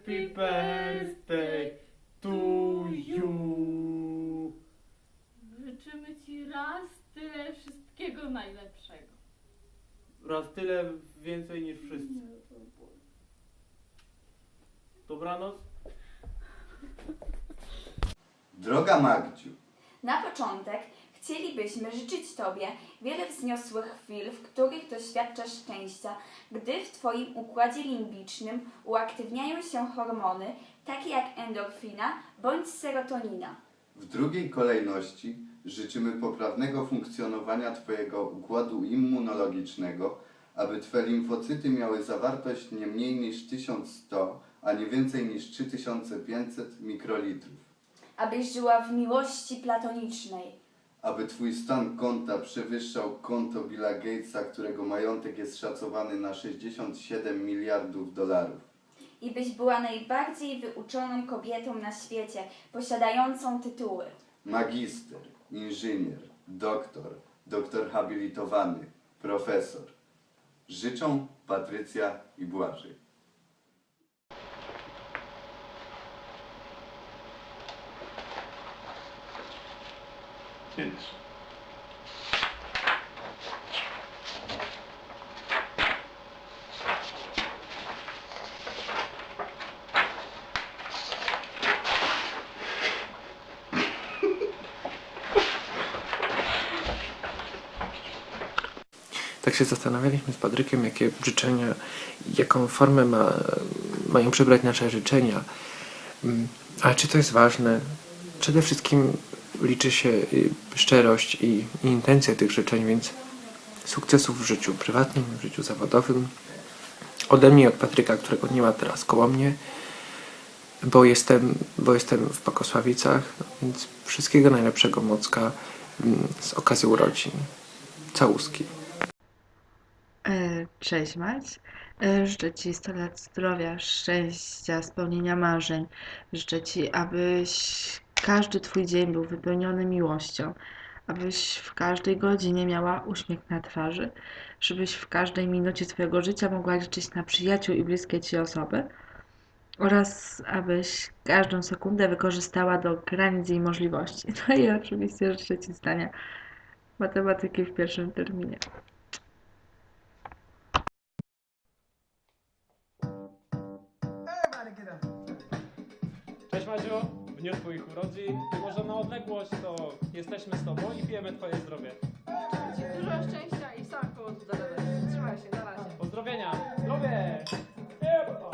Happy birthday to you. Życzymy Ci raz tyle wszystkiego najlepszego. Raz tyle więcej niż wszyscy. Dobranoc. Droga Magdziu. Na początek chcielibyśmy życzyć Tobie wiele wzniosłych chwil, w których doświadczasz szczęścia, gdy w Twoim układzie limbicznym uaktywniają się hormony takie jak endorfina bądź serotonina. w drugiej kolejności życzymy poprawnego funkcjonowania Twojego układu immunologicznego, aby Twe limfocyty miały zawartość nie mniej niż 1100, a nie więcej niż 3500 mikrolitrów. Abyś żyła w miłości platonicznej, Aby Twój stan konta przewyższał konto Billa Gatesa, którego majątek jest szacowany na 67 miliardów dolarów. i byś była najbardziej wyuczoną kobietą na świecie, posiadającą tytuły. Magister, inżynier, doktor, doktor habilitowany, profesor. Życzą Patrycja i Błażej. Pięć. Tak się zastanawialiśmy z Patrykiem, jakie życzenia, jaką formę ma, mają przybrać nasze życzenia. Mm, A czy to jest ważne? Przede wszystkim liczy się y, szczerość i, i intencja tych życzeń, więc sukcesów w życiu prywatnym, w życiu zawodowym. Ode mnie, od Patryka, którego nie ma teraz koło mnie, bo jestem, bo jestem w Pakosławicach, więc wszystkiego najlepszego Mocka mm, z okazji urodzin. Całuski. E, Cześć Mać. E, Życzę Ci 100 lat zdrowia, szczęścia, spełnienia marzeń. Życzę Ci, abyś każdy Twój dzień był wypełniony miłością, abyś w każdej godzinie miała uśmiech na twarzy, żebyś w każdej minucie Twojego życia mogła liczyć na przyjaciół i bliskie Ci osoby oraz abyś każdą sekundę wykorzystała do granic jej możliwości. No i oczywiście życzę Ci zdania matematyki w pierwszym terminie. Dniu Twoich urodzin. Może na odległość to jesteśmy z Tobą i pijemy Twoje zdrowie. Ci dużo szczęścia i sam powodu do lewej. Trzymaj się, na razie. Pozdrowienia! Zdrowie! Jeba!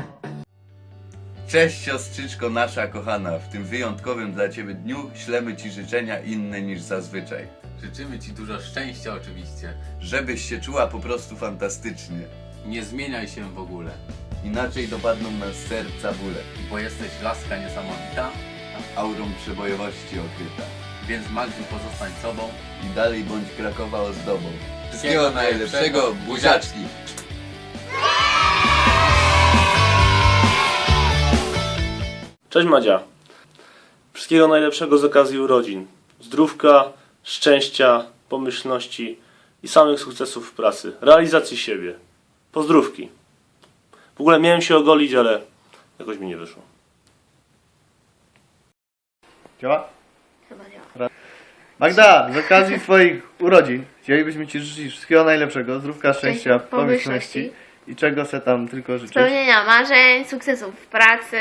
Cześć siostrzyczko nasza kochana, w tym wyjątkowym dla Ciebie dniu ślemy Ci życzenia inne niż zazwyczaj. Życzymy Ci dużo szczęścia oczywiście. Żebyś się czuła po prostu fantastycznie. Nie zmieniaj się w ogóle, Inaczej dopadną nas serca bóle, bo jesteś laska niesamowita, aurą przebojowości okryta. więc Magdziu pozostań sobą. I dalej bądź Krakowa ozdobą. Wszystkiego najlepszego, buziaczki! Cześć Madzia. Wszystkiego najlepszego z okazji urodzin. Zdrówka, szczęścia, pomyślności i samych sukcesów w pracy. Realizacji siebie. Pozdrówki. W ogóle miałem się ogolić, ale jakoś mi nie wyszło. Działa? Magda, z okazji Twoich urodzin chcielibyśmy Ci życzyć wszystkiego najlepszego, zdrówka, szczęścia, pomyślności i czego se tam tylko życzyć. Spełnienia marzeń, sukcesów w pracy,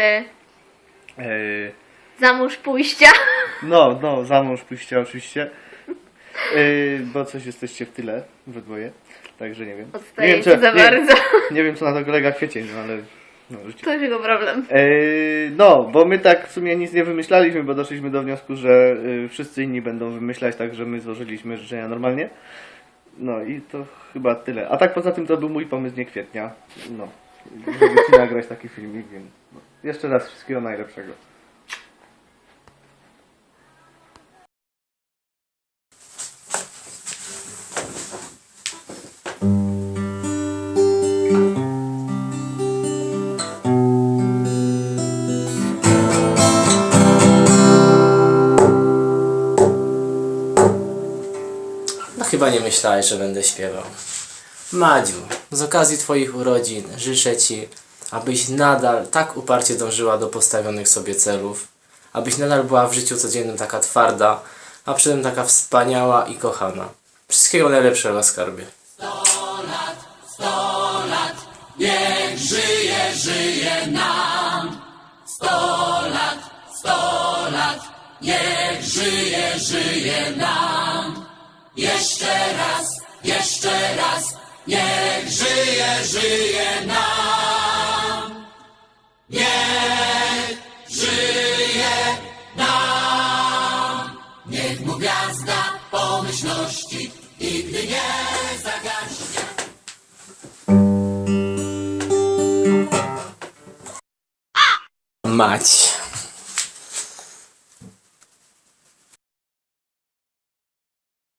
Eee, za mąż pójścia. no, no, za mąż pójście oczywiście, eee, bo coś jesteście w tyle, we dwoje, także nie wiem. Odstajecie za nie, bardzo. Nie wiem, co na to kolega Kwiecień, no ale no. To jego problem. Eee, no, bo my tak w sumie nic nie wymyślaliśmy, bo doszliśmy do wniosku, że y, wszyscy inni będą wymyślać, także my złożyliśmy życzenia normalnie. No i to chyba tyle. A tak poza tym to był mój pomysł nie kwietnia. No, żeby ci nagrać taki filmik, więc no. jeszcze raz wszystkiego najlepszego. chyba nie myślałeś, że będę śpiewał. Madziu, z okazji Twoich urodzin życzę Ci, abyś nadal tak uparcie dążyła do postawionych sobie celów, abyś nadal była w życiu codziennym taka twarda, a przy tym taka wspaniała i kochana. Wszystkiego najlepszego, skarbie. Sto lat, sto lat, niech żyje, żyje nam. Sto lat, sto lat, niech żyje, żyje nam. Jeszcze raz, jeszcze raz, niech żyje, żyje nam. Niech żyje nam. Niech mu gwiazda pomyślności nigdy nie zagaśnie. Mać.